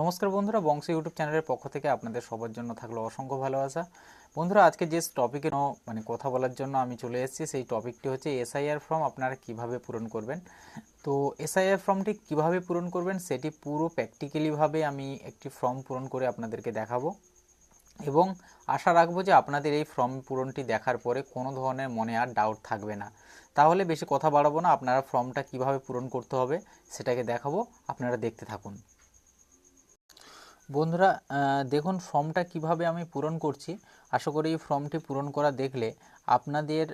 নমস্কার বন্ধুরা, বংশ ইউটিউব চ্যানেলের পক্ষ থেকে আপনাদের সবার জন্য থাকল অসংখ্য ভালোবাসা। বন্ধুরা, আজকে যে টপিকে মানে কথা বলার জন্য আমি চলে এসেছি, সেই টপিকটি হচ্ছে এসআইআর ফর্ম আপনারা কীভাবে পূরণ করবেন। তো এসআইআর ফর্মটি কীভাবে পূরণ করবেন, সেটি পুরো প্র্যাকটিক্যালিভাবে আমি একটি ফর্ম পূরণ করে আপনাদেরকে দেখাবো। এবং আশা রাখব যে আপনাদের এই ফর্ম পূরণটি দেখার পরে কোনো ধরনের মনে আর ডাউট থাকবে না। তাহলে বেশি কথা বাড়াবো না, আপনারা ফর্মটা কীভাবে পূরণ করতে হবে, সেটাকে দেখাবো, আপনারা দেখতে থাকুন। বন্ধুরা দেখুন ফর্মটা কীভাবে আমি পূরণ করছি। আশা করি এই ফর্মটি পূরণ করা দেখলে আপনাদের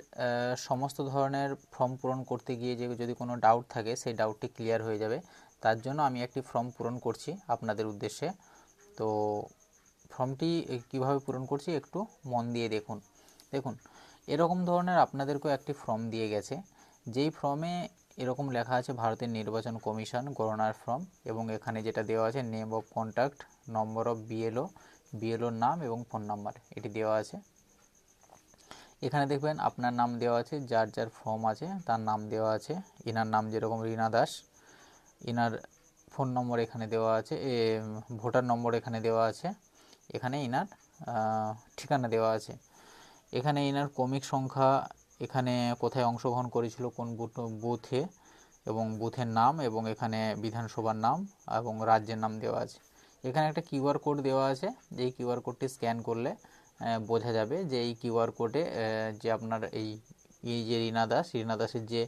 সমস্ত ধরনের ফর্ম পূরণ করতে গিয়ে যে যদি কোনো ডাউট থাকে, সেই ডাউটটি ক্লিয়ার হয়ে যাবে। তার জন্য আমি একটি ফর্ম পূরণ করছি আপনাদের উদ্দেশ্যে। তো ফর্মটি কীভাবে পূরণ করছি একটু মন দিয়ে দেখুন। দেখুন, এরকম ধরনের আপনাদেরকেও একটি ফর্ম দিয়ে গেছে। যেই ফর্মে এরকম লেখা আছে, ভারতের নির্বাচন কমিশন গণনার ফর্ম এবং এখানে যেটা দেওয়া আছে, name of contact number of BLO বিএলওর নাম এবং ফোন নাম্বার, এটি দেওয়া আছে। এখানে দেখবেন আপনার নাম দেওয়া আছে, যার যার ফর্ম আছে, তার নাম দেওয়া আছে, ইনার নাম যেরকম রীনা দাস, ইনার ফোন নম্বর এখানে দেওয়া আছে ভোটার নম্বর এখানে দেওয়া আছে, এখানে ইনার ঠিকানা দেওয়া আছে। এখানে ইনার ক্রমিক সংখ্যা, এখানে কোথায় অংশগ্রহণ করেছিল, কোন বুথে, এবং বুথের নাম, এবং এখানে বিধানসভার নাম, এবং রাজ্যের নাম দেওয়া আছে। এখানে একটা কিউআর কোড দেওয়া আছে। যেই কিউআর কোডটি স্ক্যান করলে বোঝা যাবে যে এই কিউআর কোডে যে আপনার এই এই যে রীনা দাস, রীনা দাসের যে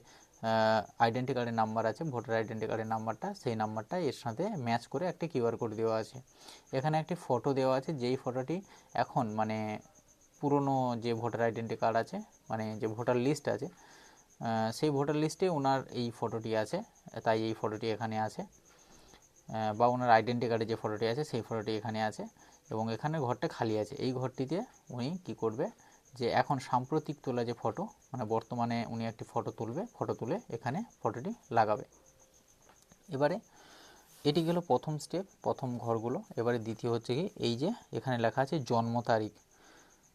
আইডেন্টি কার্ডের নাম্বার আছে, ভোটার আইডেন্টি কার্ডের নাম্বারটা, সেই নাম্বারটা এর সাথে ম্যাচ করে একটি কিউআর কোড দেওয়া আছে। এখানে একটি ফটো দেওয়া আছে, যেই ফটোটি এখন মানে পুরনো যে ভোটার আইডেন্টি কার্ড আছে মানে যে ভোটার লিস্ট আছে সেই ভোটার লিস্টে ওনার এই ফটোটি আছে, তাই এই ফটোটি এখানে আছে। বা ওনার আইডেন্টি কার্ডে যে ফটোটি আছে, সেই ফটোটি এখানে আছে এবং এখানে ঘরটা খালি আছে। এই ঘরটিতে উনি কি করবে যে এখন সাম্প্রতিক তোলা যে ফটো মানে বর্তমানে উনি একটি ফটো তুলবে ফটো তুলে এখানে ফটোটি লাগাবে। এবারে এটি গেল প্রথম স্টেপ প্রথম ঘরগুলো। এবারে দ্বিতীয় হচ্ছে কি, এই যে এখানে লেখা আছে জন্ম তারিখ।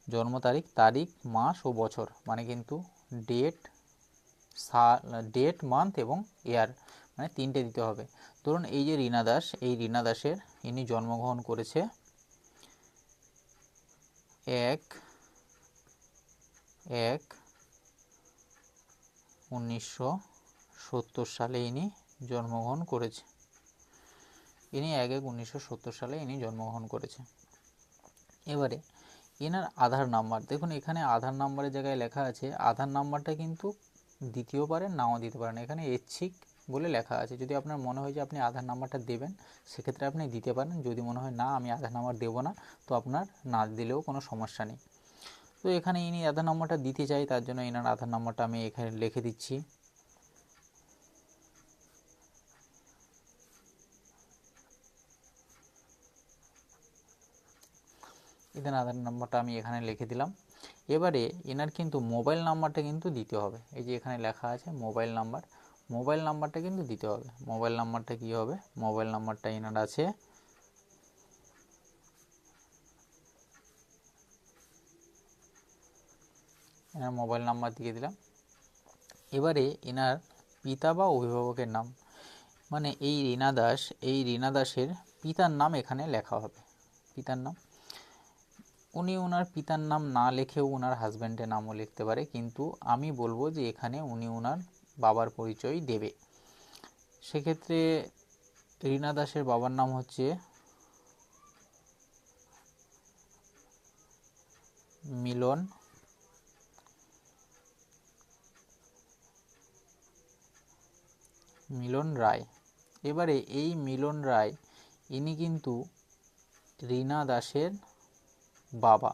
জন্ম তারিখ তারিখ, মাস ও বছর মানে কিন্তু ডেট সাল ডেট মান্থ এবং ইয়ার মানে তিনটে দিতে হবে। ধরুন এই যে রীনা দাস, এই রীনা দাসের ইনি জন্মগ্রহণ করেছে এক এক উনিশশো সত্তর সালে ইনি জন্মগ্রহণ করেছে। ইনি এক এক উনিশশো সত্তর সালে ইনি জন্মগ্রহণ করেছে। এবারে এনার আধার নাম্বার, দেখুন এখানে আধার নাম্বারের জায়গায় লেখা আছে, আধার নাম্বারটা কিন্তু পারেন নাও দিতে পারেন। এখানে ঐচ্ছিক বলে লেখা আছে। যদি আপনার মনে হয় যে আপনি আধার নাম্বারটা দেবেন, সেক্ষেত্রে আপনি দিতে পারেন। যদি মনে হয় না, আমি আধার নাম্বার দেবো না, তো আপনার না দিলেও কোনো সমস্যা নেই। তো এখানে ইনি আধার নাম্বারটা দিতে চাই তার জন্য এনার আধার নাম্বারটা আমি এখানে লিখে দিচ্ছি। এদের আধার নাম্বারটা আমি এখানে লিখে দিলাম। এবারে এনার কিন্তু মোবাইল নাম্বারটা কিন্তু দিতে হবে। এই যে এখানে লেখা আছে মোবাইল নাম্বার। মোবাইল নাম্বারটা কিন্তু দিতে হবে। মোবাইল নাম্বারটা কি হবে? মোবাইল নাম্বারটা এনার আছে। এনার মোবাইল নাম্বার দিয়ে দিলাম। এবারে এনার পিতা বা অভিভাবকের নাম। মানে এই রীনা দাস, এই রীনা দাসের পিতার নাম এখানে লেখা হবে। পিতার নাম। উনি ওনার পিতার নাম না লিখেও ওনার হাজব্যান্ডের নামও লিখতে পারে। কিন্তু আমি বলব যে এখানে উনি ওনার বাবার পরিচয় দেবে। সেক্ষেত্রে রীনা দাসের বাবার নাম হচ্ছে মিলন। মিলন রায়। এবারে এই মিলন রায়, ইনি কিন্তু রীনা দাসের বাবা।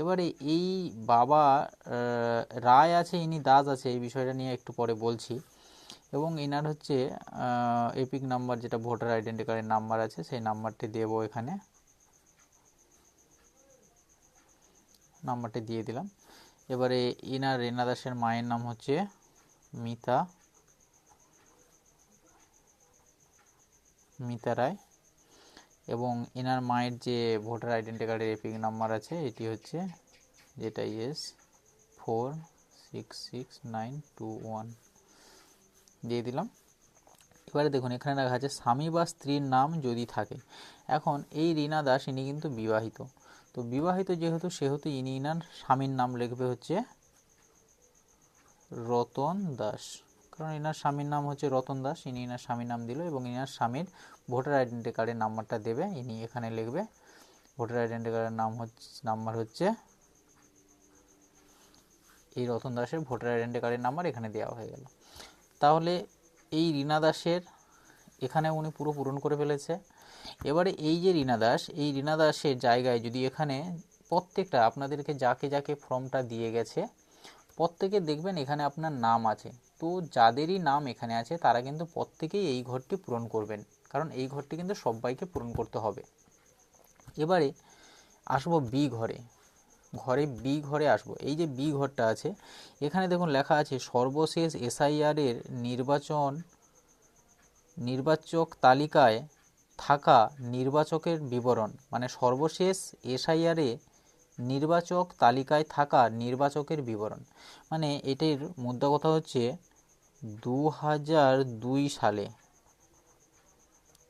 এবারে এই বাবা রায় আছে, ইনি দাস আছে, এই বিষয়টা নিয়ে একটু পরে বলছি। এবং এনার হচ্ছে এপিক নাম্বার যেটা ভোটার আইডেন্টি কার্ডের নাম্বার আছে, সেই নাম্বারটি দেব এখানে। নাম্বারটি দিয়ে দিলাম। এবারে ইনার রেনা দাসের মায়ের নাম হচ্ছে মিতা মিতা রায়। এবং এনার মায়ের যে ভোটার আইডেন্টি কার্ডের এপিক নাম্বার আছে, এটি হচ্ছে যেটা E S four six six nine two one. দিয়ে দিলাম। এবারে দেখুন, এখানে লেখা আছে স্বামী বা স্ত্রীর নাম যদি থাকে, এখন এই রীনা দাস ইনি কিন্তু বিবাহিত। তো বিবাহিত যেহেতু, সেহেতু ইনি ইনার স্বামীর নাম লিখবে হচ্ছে রতন দাস। কারণ এনার স্বামীর নাম হচ্ছে রতন দাস, ইনি এনার স্বামীর নাম দিল এবং এনার স্বামীর ভোটার আইডেন্টি কার্ডের নাম্বারটা দেবে, ইনি এখানে লিখবে। ভোটার আইডেন্টি কার্ডের নাম হচ্ছে নাম্বার হচ্ছে এই রতন দাসের ভোটার আইডেন্টি কার্ডের নাম্বার এখানে দেওয়া হয়ে গেল। তাহলে এই রীনা দাসের এখানে উনি পুরো পূরণ করে ফেলেছে। এবারে এই যে রীনা দাস, এই রীনা দাসের জায়গায় যদি এখানে প্রত্যেকটা, আপনাদেরকে যাকে যাকে ফর্মটা দিয়ে গেছে, প্রত্যেকে দেখবেন এখানে আপনার নাম আছে। তো যাদেরই নাম এখানে আছে, তারা কিন্তু প্রত্যেকেই এই ঘরটি পূরণ করবেন। কারণ এই ঘরটি কিন্তু সবাইকে পূরণ করতে হবে। এবারে আসব বি ঘরে। ঘরে বি ঘরে আসব। এই যে বি ঘরটা আছে, এখানে দেখুন লেখা আছে, সর্বশেষ এসআইআর এর নির্বাচন, নির্বাচক তালিকায় থাকা নির্বাচকের বিবরণ। মানে সর্বশেষ এসআইআর নির্বাচক তালিকায় থাকা নির্বাচকের বিবরণ। মানে এটির মুদ্রা কথা হচ্ছে দু হাজার দুই সালে।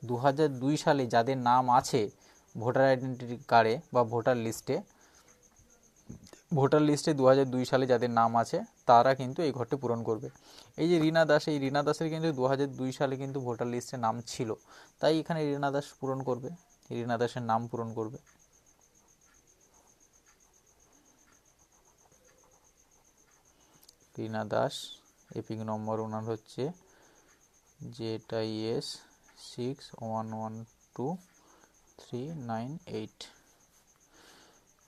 দু হাজার দুই সালে যাদের নাম আছে ভোটার আইডেন্টি কার্ডে বা ভোটার লিস্টে ভোটার লিস্টে দু দুই সালে যাদের নাম আছে, তারা কিন্তু এই ঘরটি পূরণ করবে। এই যে রীনা দাস, এই রীনা দাসের কিন্তু দু দুই সালে কিন্তু ভোটার লিস্টে নাম ছিল। তাই এখানে রীনা দাস পূরণ করবে, রীনা দাসের নাম পূরণ করবে। রীনা দাস, এপিক নম্বর ওনার হচ্ছে জেটা E S six one one two three nine eight.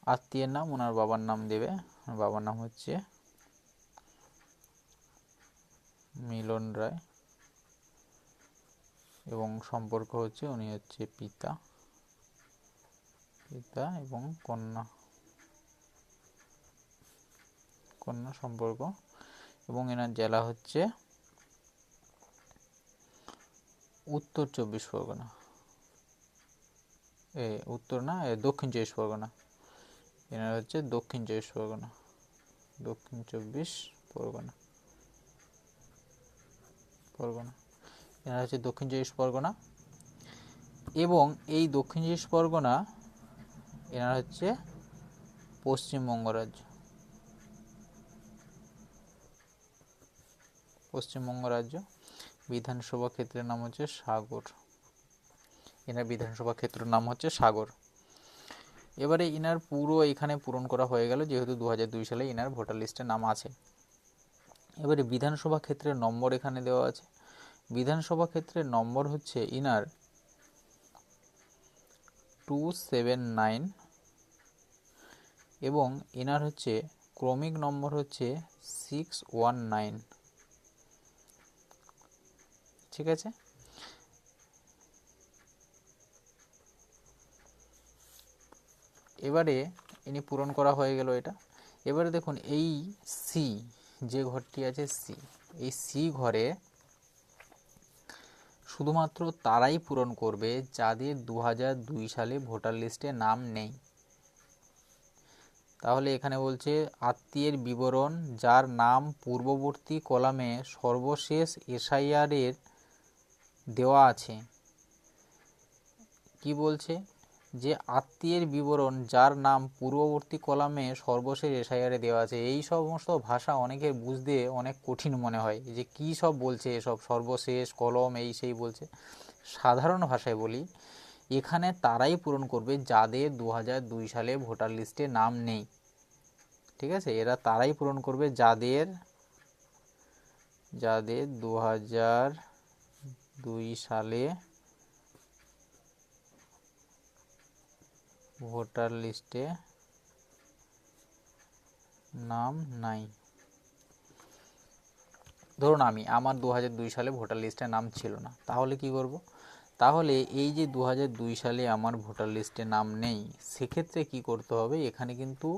আত্মীয়ের নাম, ওনার বাবার নাম দেবে। বাবার নাম হচ্ছে মিলন রায় এবং সম্পর্ক হচ্ছে উনি হচ্ছে পিতা। পিতা এবং কন্যা। কন্যা সম্পর্ক। এবং এনার জেলা হচ্ছে উত্তর চব্বিশ পরগনা। এ উত্তর না, এ দক্ষিণ চব্বিশ পরগনা। এনার হচ্ছে দক্ষিণ চব্বিশ পরগনা। দক্ষিণ চব্বিশ পরগনা। পরগনা। এনার হচ্ছে দক্ষিণ চব্বিশ পরগনা। এবং এই দক্ষিণ চব্বিশ পরগনা এনার হচ্ছে পশ্চিমবঙ্গ রাজ্য। পশ্চিমবঙ্গ রাজ্য, বিধানসভা ক্ষেত্রের নাম হচ্ছে সাগর। এনার বিধানসভা ক্ষেত্রের নাম হচ্ছে সাগর। এবারে ইনার পুরো এখানে পূরণ করা হয়ে গেল, যেহেতু দু সালে ইনার ভোটার লিস্টে নাম আছে। এবারে বিধানসভা ক্ষেত্রের নম্বর এখানে দেওয়া আছে। বিধানসভা ক্ষেত্রের নম্বর হচ্ছে ইনার টু সেভেন নাইন এবং ইনার হচ্ছে ক্রমিক নম্বর হচ্ছে সিক্স ওয়ান নাইন। ঠিক আছে? এবারে ইনি পূরণ করা হয়ে গেল এটা। এবারে দেখুন, এই সি যে ঘরটি আছে সি এই সি ঘরে শুধুমাত্র তারাই পূরণ করবে যাদের দু সালে ভোটার লিস্টে নাম নেই। তাহলে এখানে বলছে, আত্মীয়ের বিবরণ, যার নাম পূর্ববর্তী কলামে সর্বশেষ এসআইআর এর দেওয়া আছে। কি বলছে? যে আত্মীয়ের বিবরণ যার নাম পূর্ববর্তী কলামে সর্বশেষ এসআইআরে দেওয়া আছে। এই সমস্ত ভাষা অনেকের বুঝতে অনেক কঠিন মনে হয়। যে কি সব বলছে এসব? সর্বশেষ, কলম, এই সেই বলছে। সাধারণ ভাষায় বলি, এখানে তারাই পূরণ করবে যাদের দু সালে ভোটার লিস্টে নাম নেই। ঠিক আছে? এরা তারাই পূরণ করবে যাদের যাদের দু হাজার দুই সালে ভোটার লিস্টে নাম নাই। ধরুন আমি, আমার দু সালে ভোটার লিস্টে নাম ছিল না, তাহলে কি করব? তাহলে এই যে দু সালে আমার ভোটার লিস্টে নাম নেই, সেক্ষেত্রে কি করতে হবে? এখানে কিন্তু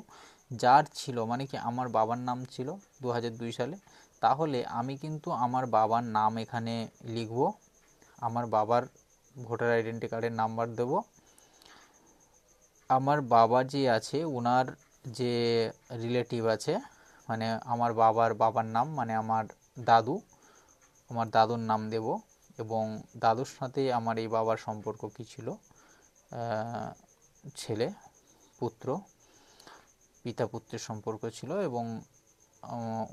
যার ছিল মানে কি আমার বাবার নাম ছিল দু সালে, তাহলে আমি কিন্তু আমার বাবার নাম এখানে লিখব। আমার বাবার ভোটার আইডেন্টি কার্ডের নাম্বার দেব। আমার বাবা যে আছে ওনার যে রিলেটিভ আছে মানে আমার বাবার বাবার নাম মানে আমার দাদু, আমার দাদুর নাম দেব এবং দাদুর সাথে আমার এই বাবার সম্পর্ক কী ছিল? ছেলে, পুত্র, পিতা পুত্রের সম্পর্ক ছিল এবং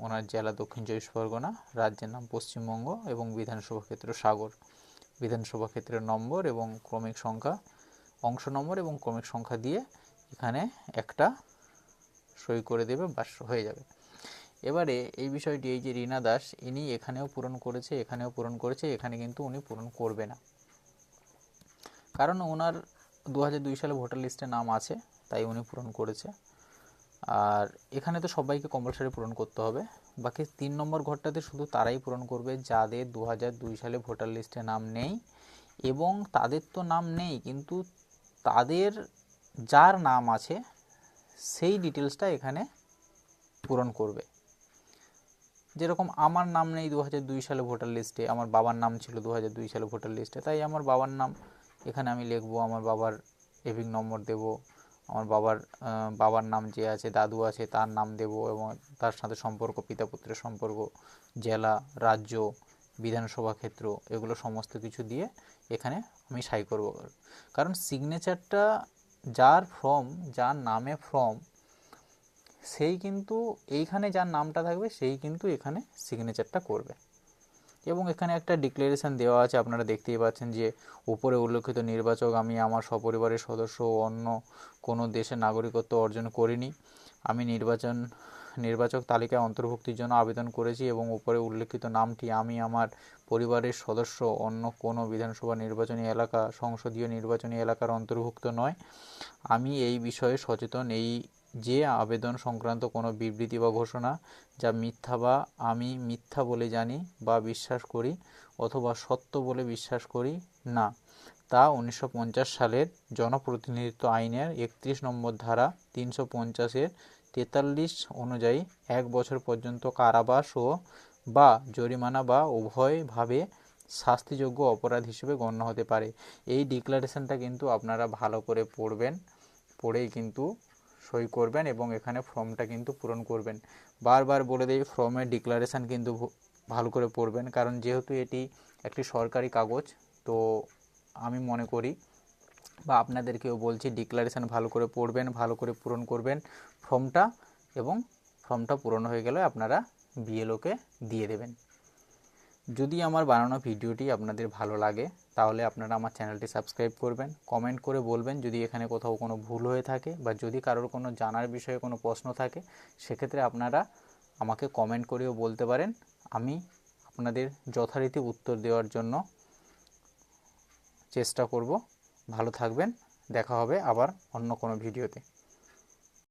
ওনার জেলা দক্ষিণ চব্বিশ পরগনা, রাজ্যের নাম পশ্চিমবঙ্গ এবং বিধানসভা ক্ষেত্র সাগর। বিধানসভা ক্ষেত্রের নম্বর এবং ক্রমিক সংখ্যা, অংশ নম্বর এবং ক্রমিক সংখ্যা দিয়ে এখানে একটা সই করে দেবে বাস হয়ে যাবে। এবারে এই বিষয়টি, এই যে রীনা দাস, ইনি এখানেও পূরণ করেছে, এখানেও পূরণ করেছে, এখানে কিন্তু উনি পূরণ করবে না। কারণ ওনার দু সালে ভোটার লিস্টে নাম আছে, তাই উনি পূরণ করেছে। আর এখানে তো সবাইকে কম্পালসারি পূরণ করতে হবে। বাকি তিন নম্বর ঘরটাতে শুধু তারাই পূরণ করবে, যাদের দু সালে ভোটার লিস্টে নাম নেই এবং তাদের তো নাম নেই, কিন্তু তাদের যার নাম আছে সেই ডিটেলসটা এখানে পূরণ করবে। যেরকম আমার নাম নেই দু সালে ভোটার লিস্টে, আমার বাবার নাম ছিল দু সালে ভোটার লিস্টে, তাই আমার বাবার নাম এখানে আমি লিখব, আমার বাবার এভিং নম্বর দেব আমার বাবার বাবার নাম যে আছে, দাদু আছে, তার নাম দেব এবং তার সাথে সম্পর্ক পিতা পুত্রের সম্পর্ক, জেলা, রাজ্য, বিধানসভা ক্ষেত্র, এগুলো সমস্ত কিছু দিয়ে এখানে আমি সাই করব। কারণ সিগনেচারটা যার ফর্ম যার নামে ফর্ম সেই কিন্তু এইখানে যার নামটা থাকবে, সেই কিন্তু এখানে সিগনেচারটা করবে। এবং এখানে একটা ডিক্লারেশন দেওয়া আছে, আপনারা দেখতেই পাচ্ছেন যে উপরে উল্লেখিত নির্বাচক আমি আমার সপরিবারের সদস্য ও অন্য কোনো দেশের নাগরিকত্ব অর্জন করিনি। আমি নির্বাচন, নির্বাচক তালিকায় অন্তর্ভুক্তির জন্য আবেদন করেছি এবং উপরে উল্লেখিত নামটি আমি আমার পরিবারের সদস্য অন্য কোনো বিধানসভা নির্বাচনী এলাকা, সংসদীয় নির্বাচনী এলাকার অন্তর্ভুক্ত নয়। আমি এই বিষয়ে সচেতন, এই যে আবেদন সংক্রান্ত কোনো বিবৃতি বা ঘোষণা যা মিথ্যা বা আমি মিথ্যা বলে জানি বা বিশ্বাস করি অথবা সত্য বলে বিশ্বাস করি না, তা উনিশশো পঞ্চাশ সালের জনপ্রতিনিধিত্ব আইনের একত্রিশ নম্বর ধারা তিনশো পঞ্চাশের তেতাল্লিশ অনুযায়ী এক বছর পর্যন্ত কারাবাস ও বা জরিমানা বা উভয়ভাবে শাস্তিযোগ্য অপরাধ হিসেবে গণ্য হতে পারে। এই ডিক্লারেশনটা কিন্তু আপনারা ভালো করে পড়বেন, পড়েই কিন্তু সই করবেন এবং এখানে ফর্মটা কিন্তু পূরণ করবেন। বারবার বলে দেই ফর্মের ডিক্লারেশন কিন্তু ভালো করে পড়বেন, কারণ যেহেতু এটি একটি সরকারি কাগজ, তো আমি মনে করি বা আপনাদেরকেও বলছি, ডিক্লারেশন ভালো করে পড়বেন, ভালো করে পূরণ করবেন ফর্মটা এবং ফর্মটা পূরণ হয়ে গেলে আপনারা বিএলওকে দিয়ে দেবেন। যদি আমার বানানো ভিডিওটি আপনাদের ভালো লাগে, তাহলে আপনারা আমার চ্যানেলটি সাবস্ক্রাইব করবেন, কমেন্ট করে বলবেন যদি এখানে কোথাও কোনো ভুল হয়ে থাকে বা যদি কারোর কোনো জানার বিষয়ে কোনো প্রশ্ন থাকে, সেক্ষেত্রে আপনারা আমাকে কমেন্ট করেও বলতে পারেন। আমি আপনাদের যথারীতি উত্তর দেওয়ার জন্য চেষ্টা করব। ভালো থাকবেন, দেখা হবে আবার অন্য কোনো ভিডিওতে।